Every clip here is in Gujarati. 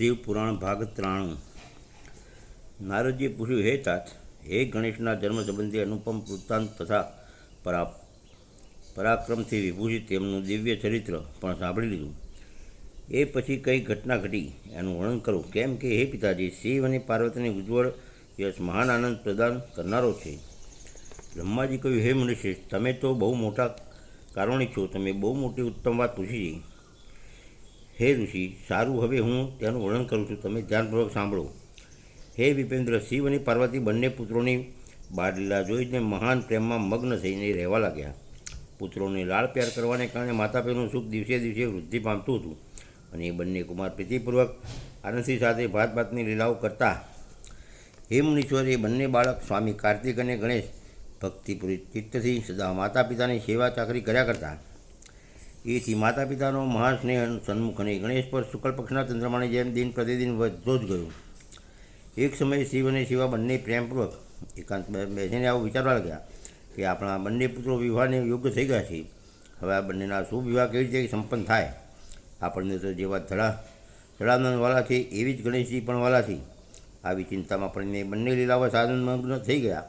શિવ પુરાણ ભાગ ત્રાણું. નારદજીએ પૂછ્યું, હે તાત, હે ગણેશના જન્મ સંબંધી અનુપમ વૃત્તાંત તથા પરા, પરાક્રમથી વિભૂષિત તેમનું દિવ્ય ચરિત્ર પણ સાંભળી લીધું. એ પછી કઈ ઘટના ઘટી, એનું વર્ણન કરું. કેમ કે, હે પિતાજી, શિવ અને પાર્વતીની ઉજ્જવળ યશ મહાન આનંદ પ્રદાન કરનારો છે. બ્રહ્માજી કહ્યું, હે મનુષ્ય, તમે તો બહુ મોટા કારણિક છો. તમે બહુ મોટી ઉત્તમ વાત પૂછી હે ઋષિ, સારું હવે હું તેનું વર્ણન કરું છું. તમે ધ્યાનપૂર્વક સાંભળો. હે વિપેન્દ્ર, શિવ અને પાર્વતી બંને પુત્રોની બાળલીલા જોઈને મહાન પ્રેમમાં મગ્ન થઈને રહેવા લાગ્યા. પુત્રોને લાળ પ્યાર કરવાને કારણે માતા પિતાનું સુખ દિવસે દિવસે વૃદ્ધિ પામતું હતું અને એ બંને કુમાર પ્રીતિપૂર્વક આનંદથી સાથે ભાત ભાતની લીલાઓ કરતા. હેમનીશ્વર એ બંને બાળક સ્વામી કાર્તિક અને ગણેશ ભક્તિપૂરી ચિત્તથી સદા માતા પિતાની સેવા ચાકરી કર્યા કરતા. એથી માતા પિતાનો મહાસ્નેહ સન્મુખ અને ગણેશ પર શુક્લ પક્ષના ચંદ્રમાની જેમ દિન પ્રતિદિન વધતો જ ગયો. એક સમયે શિવ અને શિવા બંને પ્રેમપૂર્વક એકાંત બેસીને આવું વિચારવા લાગ્યા કે આપણા બંને પુત્રો વિવાહને યોગ્ય થઈ ગયા છે. હવે આ બંનેના શુભ વિવાહ કેવી રીતે સંપન્ન થાય? આપણને તો જેવા ધડા ધડાનંદવાલા છે, એવી જ ગણેશજી પણ વાલા છે. આવી ચિંતામાં પડીને બંને લીલાવશ આનંદમગ્ન થઈ ગયા.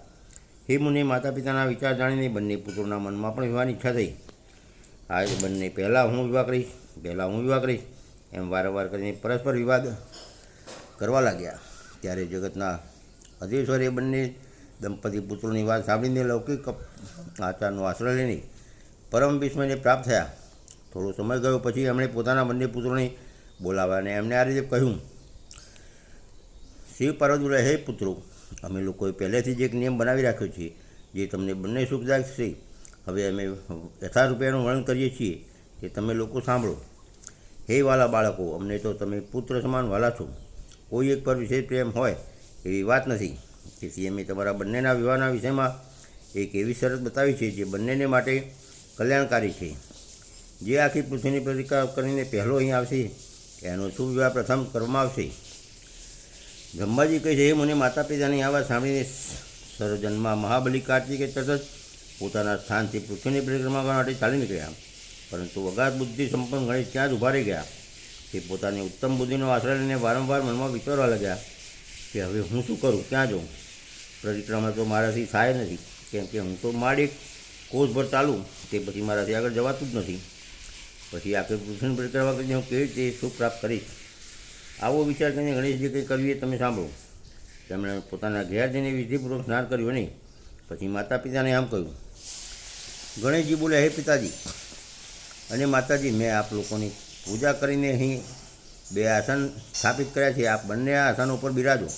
હે મુને માતા પિતાના વિચાર જાણીને બંને પુત્રોના મનમાં પણ વિવાહની ઈચ્છા થઈ. આ બંને પહેલાં હું વિવાહ કરીશ, પહેલાં હું વિવાહ કરીશ. એમ વારંવાર કરીને પરસ્પર વિવાદ કરવા લાગ્યા. ત્યારે જગતના અધીશ્વરે બંને દંપતી પુત્રોની વાત સાંભળીને લૌકિક આચારનો આશ્રય લઈને પરમ વિસ્મયને પ્રાપ્ત થયા. થોડો સમય ગયો પછી એમણે પોતાના બંને પુત્રોને બોલાવ્યા અને એમને આ રીતે કહ્યું, શિવ પાર્વતી હે પુત્રો, અમે લોકોએ પહેલેથી જ એક નિયમ બનાવી રાખ્યો છે. જે તમને બંને સુખદાયક છે. હવે અમે યથારૂપે એનું વર્ણન કરીએ છીએ કે તમે લોકો સાંભળો. હે વાલા બાળકો, અમને તો તમે પુત્ર સમાન વાલા છો. કોઈ એક પર વિશેષ પ્રેમ હોય એવી વાત નથી. તેથી અમે તમારા બંનેના વિવાહના વિષયમાં એક એવી શરત બતાવી છે જે બંનેને માટે કલ્યાણકારી છે. જે આખી પૃથ્વીની પ્રતિકાર કરીને પહેલો અહીં આવશે, એનો શુભ વિવાહ પ્રથમ કરવામાં આવશે. બ્રહ્માજી કહે છે એ મને, માતા પિતાની આ સાંભળીને સર્વજન્મમાં મહાબલી કાર્તિકે તરત પોતાના સ્થાનથી પૃથ્વીની પરિક્રમા કરવા માટે ચાલી નીકળ્યા પરંતુ અગાધ બુદ્ધિ સંપન્ન ગણેશ ત્યાં જ ઊભા રહી ગયા. તે પોતાની ઉત્તમ બુદ્ધિનો આશ્રય લઈને વારંવાર મનમાં વિચારવા લાગ્યા કે હવે હું શું કરું? ક્યાં જાઉં? પરિક્રમા તો મારાથી થાય નથી. કેમ કે હું તો માડી કોષભર ચાલું. તે પછી મારાથી આગળ જવાતું જ નથી. પછી આખી પૃથ્વીની પરિક્રમા કરીને હું કેવી રીતે સુખ પ્રાપ્ત કરીશ? આવો વિચાર કરીને ગણેશજી કંઈ કરવી એ તમે સાંભળો. તેમણે પોતાના ઘેર જઈને વિધિપૂર્વક સ્નાન કર્યું નહીં. પછી માતા પિતાને આમ કહ્યું ગણેશજી બોલ્યા હે પિતાજી, અને માતાજી, મેં આપ લોકોની પૂજા કરીને અહીં બે આસન સ્થાપિત કર્યા છે. આપ બંને આસન આસનો ઉપર બિરાજો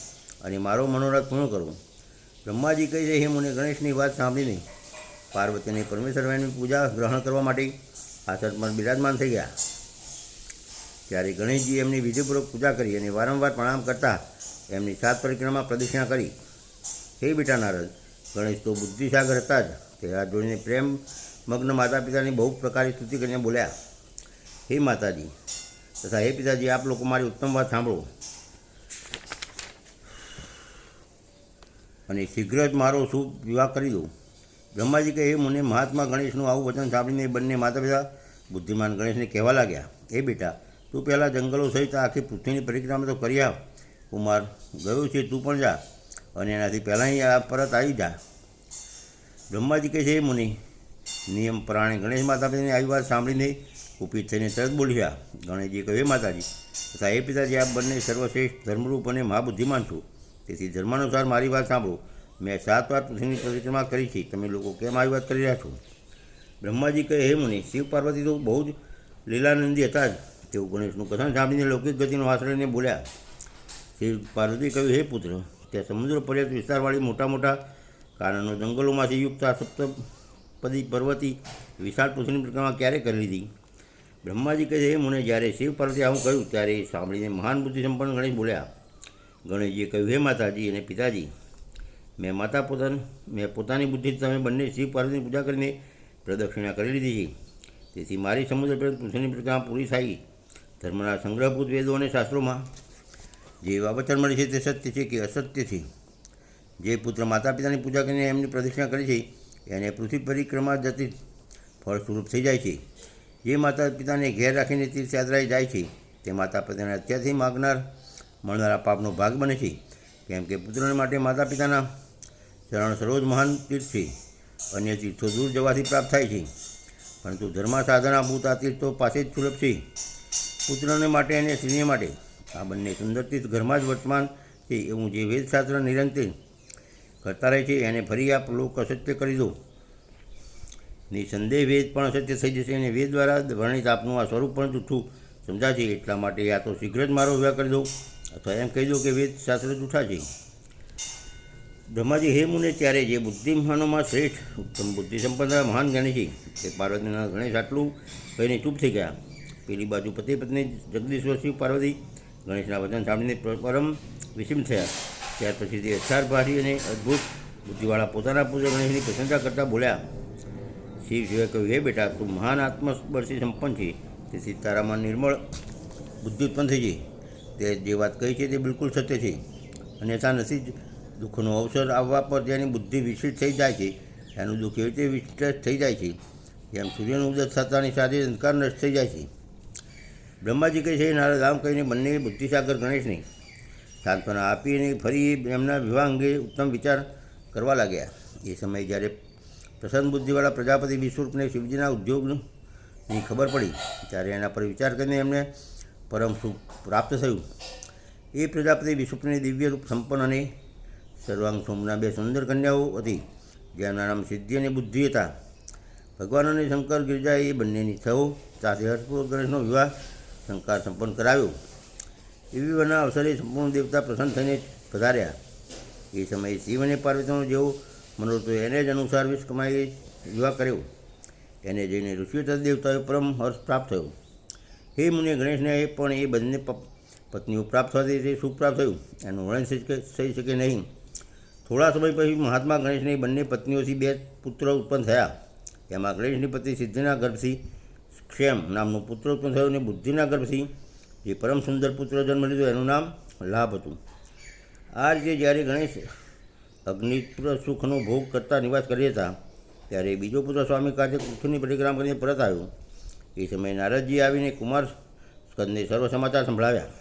અને મારો મનોરથ પૂર્ણ કરો. બ્રહ્માજી કહે છે, હે મને, ગણેશની વાત સાંભળીને પાર્વતીને પરમેશ્વરની પૂજા ગ્રહણ કરવા માટે આસન પર બિરાજમાન થઈ ગયા. ત્યારે ગણેશજી એમની વિધિપૂર્વક પૂજા કરી અને વારંવાર પ્રણામ કરતા એમની સાત પરિક્રમા પ્રદક્ષિણા કરી. હે બેટા નારદ, ગણેશ તો બુદ્ધિસાગર હતા જ. તે જોઈને પ્રેમ મગ્ન માતા પિતાની બહુ પ્રકારે સ્તુતિ કરીને બોલ્યા, હે માતાજી, તથા હે પિતાજી, આપ લોકો મારી ઉત્તમ વાત સાંભળો. અને શીઘ્ર જ મારો શુભ વિવાહ કરી દો બ્રહ્માજી કહે મને, મહાત્મા ગણેશનું આવું વચન સાંભળીને બંને માતા પિતા બુદ્ધિમાન ગણેશને કહેવા લાગ્યા, હે બેટા, તું પહેલાં જંગલો સહિત આખી પૃથ્વીની પરિક્રમા તો કરી આવ. કુમાર ગયો છે, તું પણ જા, અને એનાથી પહેલાં અહીં પરત આવી જા. બ્રહ્માજી કહે છે મુનિ, નિયમ પ્રાણે ગણેશ માતા પિતાની આવી વાત સાંભળીને કુપિત થઈને તરત બોલ્યા. ગણેશજી કહે માતાજી, તથા એ પિતાજી, આપ બંને સર્વશ્રેષ્ઠ ધર્મરૂપ અને મહાબુદ્ધિમાન છો. તેથી ધર્માનુસાર મારી વાત સાંભળો. મેં સાત વાર પૃથ્વીની પરિક્રમા કરી છે. તમે લોકો કેમ આવી વાત કરી રહ્યા છો? બ્રહ્માજી કહે, હે મુનિ, શિવ પાર્વતી તો બહુ જ લીલાનંદી હતા જ. તેવું ગણેશનું કથન સાંભળીને લૌકિક ગતિનો આશ્રયને બોલ્યા. શિવ પાર્વતી કહ્યું, હે પુત્ર, ત્યાં સમુદ્ર પર્યત વિસ્તારવાળી મોટા મોટા કારણો જંગલોમાંથી યુક્ત આ સપ્તપદી પર્વતી વિશાળ પૃથ્વીની પ્રક્રમા ક્યારે કરી લીધી? બ્રહ્માજી કહે છે મુને, જ્યારે શિવ પાર્વતી આવું કહ્યું, ત્યારે સાંભળીને મહાન બુદ્ધિ સંપન્ન ગણેશ બોલ્યા, ગણેશજીએ કહ્યું, હે માતાજી અને પિતાજી, મેં માતા પોતાની, મેં પોતાની બુદ્ધિથી તમે બંને શિવ પાર્વતીની પૂજા કરીને પ્રદક્ષિણા કરી લીધી છે. તેથી મારી સમુદ્ર પર પૃથ્વીની પ્રક્રમા પૂરી થઈ ધર્મના સંગ્રહભૂત વેદો અને શાસ્ત્રોમાં જે વાવચન મળે છે તે સત્ય છે કે અસત્ય છે? જે પુત્ર માતા પિતાની પૂજા કરીને એમની પ્રદક્ષિણા કરી છે, એને પૃથ્વી પરિક્રમા જતી ફળ સ્વરૂપ થઈ જાય છે. જે માતા પિતાને ઘેર રાખીને તીર્થયાત્રાએ જાય છે, તે માતા પિતાને અત્યારથી માગનાર, મળનારા પાપનો ભાગ બને છે. કેમ કે પુત્રને માટે માતા પિતાના ચરણ સર્વોજ મહાન તીર્થ છે. અન્ય તીર્થો દૂર જવાથી પ્રાપ્ત થાય છે. પરંતુ ધર્મા સાધના ભૂત આ તીર્થો પાસે જ સુલભ છે. પુત્રને માટે અને સ્ત્રીને માટે આ બંને સુંદર તીર્થ ઘરમાં જ વર્તમાન છે. એવું જે વેદશાસ્ત્ર નિરંતર કરતા રહે છે, એને ફરી આપ લોક અસત્ય કરી દો. નિસંદેહ વેદ પણ અસત્ય થઈ જશે. અને વેદ દ્વારા વર્ણિત આપનું આ સ્વરૂપ પણ જૂઠું. સમજાશે એટલા માટે આ તો શીઘ્ર જ મારો વિવાહ કરી દો. અથવા એમ કહી દો કે વેદ શાસ્ત્ર જૂઠા છે. બ્રહ્માજી, હે મુને, ત્યારે જે બુદ્ધિમાનોમાં શ્રેષ્ઠ, ઉત્તમ બુદ્ધિ સંપન્ન મહાન ગણી છે. તે પાર્વતીના ગણેશ આટલું કહીને ચૂપ થઈ ગયા. પેલી બાજુ પતિ પત્ની જગદીશ્વર શિવ પાર્વતી ગણેશના વચન સાંભળીને પરમ વિષમ થયા. ત્યાર પછી તે અક્ષાર ભાષી અને અદ્ભુત બુદ્ધિવાળા પોતાના પુત્ર ગણેશની પ્રશંસા કરતા બોલ્યા, શિવ શિવાય કહ્યું, હે બેટા, તું મહાન આત્મસ્પર્શી સંપન્ન છે. તેથી તારામાં નિર્મળ બુદ્ધિ ઉત્પન્ન થઈ ગઈ. તે જે વાત કહી છે તે બિલકુલ સત્ય છે. અન્યથા નથી જ દુઃખનો અવસર આવવા પર જેની બુદ્ધિ વિકસિત થઈ જાય છે. એનું દુઃખ એવી રીતે વિસ્તૃત થઈ જાય છે, જેમ સૂર્યનું ઉદય થતાની સાથે અંધકાર નષ્ટ થઈ જાય છે. બ્રહ્માજી કહે છે નારદ, આમ કહીને બંને બુદ્ધિસાગર ગણેશને સાંત્વના આપીને ફરી એમના વિવાહ અંગે ઉત્તમ વિચાર કરવા લાગ્યા. એ સમયે જ્યારે પ્રસન્ન બુદ્ધિવાળા પ્રજાપતિ વિશ્વરૂપને શિવજીના ઉદ્યોગની ખબર પડી, ત્યારે એના પર વિચાર કરીને એમને પરમ સુખ પ્રાપ્ત થયું. એ પ્રજાપતિ વિશ્વની દિવ્ય રૂપ સંપન્ન અને સર્વાંગ સોમના બે સુંદર કન્યાઓ હતી જેમના નામ સિદ્ધિ અને બુદ્ધિ હતા. ભગવાન અને શંકર ગિરજાએ એ બંનેની થયો સાથે હર્ષપૂર્વક ગણેશનો વિવાહ શંકર સંપન્ન કરાવ્યો એ વિવાહના અવસરે સંપૂર્ણ દેવતા પ્રસન્ન થઈને પધાર્યા. એ સમયે શિવ અને પાર્વતીનો જેવો મનોરથ એને જ અનુસાર વિશ્વકમાએ વિવાહ કર્યો. એને જઈને ઋષિઓ તથા દેવતાઓએ પરમ હર્ષ પ્રાપ્ત થયો. હે મુનિ ગણેશને પણ એ બંને પત્નીઓ પ્રાપ્ત થવાથી તે સુખ પ્રાપ્ત થયું. એનું વર્ણન થઈ શકે- નહીં. થોડા સમય પછી મહાત્મા ગણેશની બંને પત્નીઓથી બે પુત્ર ઉત્પન્ન થયા. એમાં ગણેશની પત્ની સિદ્ધિના ગર્ભથી ક્ષેમ નામનો પુત્ર ઉત્પન્ન થયો અને બુદ્ધિના ગર્ભથી જે પરમ સુંદર પુત્ર જન્મ લીધો, એનું નામ લાભ હતું. આ રીતે જ્યારે ગણેશ અગ્નિપુર સુખનો ભોગ કરતા નિવાસ કરી હતા ત્યારે બીજો પુત્ર સ્વામી કાર્તિક પૃથ્વીની પરિક્રમા કરીને પરત આવ્યો. એ સમયે નારદજી આવીને કુમાર સ્કંદને સર્વ સમાચાર સંભળાવ્યા.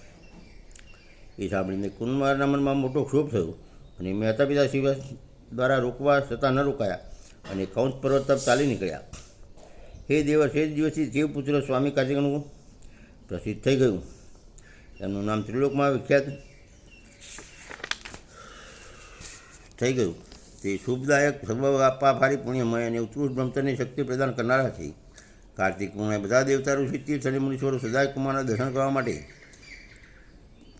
એ સાંભળીને કુમારના મનમાં મોટો ક્ષોભ થયો અને મહેતા પિતા શિવ દ્વારા રોકવા છતાં ન રોકાયા અને કૌંસ પર્વત તરફ ચાલી નીકળ્યા. હે એ જ દિવસથી શિવપુત્ર સ્વામી કાર્તિકનું પ્રસિદ્ધ થઈ ગયું. એમનું નામ ત્રિલોકમાં વિખ્યાત થઈ ગયું. તે શુભદાયક સર્વ આપવાફારી પુણ્યમય અને ઉત્કૃષ્ટ બ્રહ્મચર્યની શક્તિ પ્રદાન કરનારા છે કાર્તિક પૂર્ણ બધા દેવતા ઋષિ તીર્થ અને મુનીશ્વરો સદાય કુમારના દર્શન કરવા માટે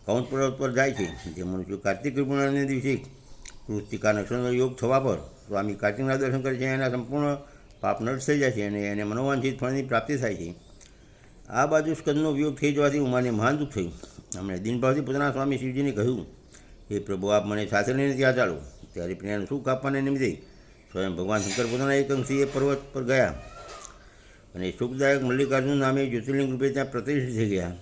કૌંસ પર્વત પર જાય છે. જે મનુષ્યો કાર્તિક પૂર્ણિમાને દિવસે કૃતિકા નક્ષત્રનો યોગ થવા પર સ્વામી કાર્તિકના દર્શન કરે છે એના સંપૂર્ણ પાપ નષ્ટ થઈ જાય છે અને એને મનોવાંછિત ફળની પ્રાપ્તિ થાય છે. આ બાજુ સ્કંદનો વિયોગ થઈ જવાથી ઉમાને મહાન દુઃખ થયું. એમણે દિનભાવથી પોતાના સ્વામી શિવજીને કહ્યું, હે પ્રભુ, આપ મને સાથે લઈને ત્યાં ચાલો. ત્યારે પ્રિયાનું સુખ આપવાને નિમિત્તે સ્વયં ભગવાન શંકર પોતાના એક અંશી એ પર્વત પર ગયા અને સુખદાયક મલ્લિકાર્જુન નામે જ્યોતિર્લિંગ રૂપે ત્યાં પ્રતિષ્ઠિત થઈ ગયા.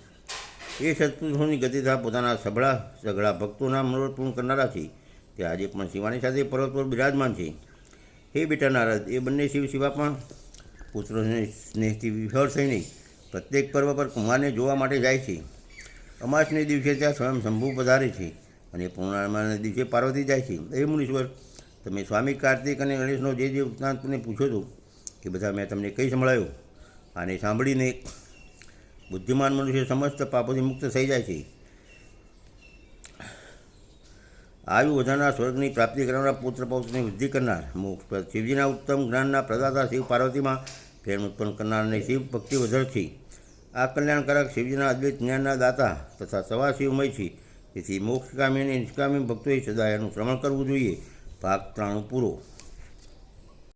એ સત્પુરુષોની ગતિથા પોતાના સભળા, સઘળા ભક્તોના મનોરથ પૂર્ણ કરનારા છે તે આજે પણ શિવાની સાથે પર્વત પર બિરાજમાન છે. હે બેટા નારદ, એ બંને શિવ શિવા પણ પુત્રોને સ્નેહથી વિફળ થઈને પ્રત્યેક પર્વ પર કુમારને જોવા માટે જાય છે. અમાસને દિવસે ત્યાં સ્વયં શંભુ પધારે છે અને પૂર્ણિમાના દિવસે પાર્વતી જાય છે. એ મુનીશ્વર, તમે સ્વામી કાર્તિક અને ગણેશનો જે જે મને પૂછો છો એ બધા મેં તમને કહી સંભળાયો. આને સાંભળીને બુદ્ધિમાન મનુષ્ય સમસ્ત પાપોથી મુક્ત થઈ જાય છે. આયુ વધારનાર સ્વર્ગની પ્રાપ્તિ કરનારા પુત્ર પૌત્રની વૃદ્ધિ કરનાર, મોક્ષ શિવજીના ઉત્તમ જ્ઞાનના પ્રદાતા શિવ પાર્વતીમાં પ્રેમ ઉત્પન્ન કરનાર અને શિવ ભક્તિ વધાર છે. આ કલ્યાણકારક શિવજીના અદ્વૈત જ્ઞાનના દાતા તથા સવા શિવમય છે તેથી મોક્ષકામી અને નિષ્કામી ભક્તોએ સદા એનું શ્રવણ કરવું જોઈએ. ભાગ ત્રાણું પૂરો.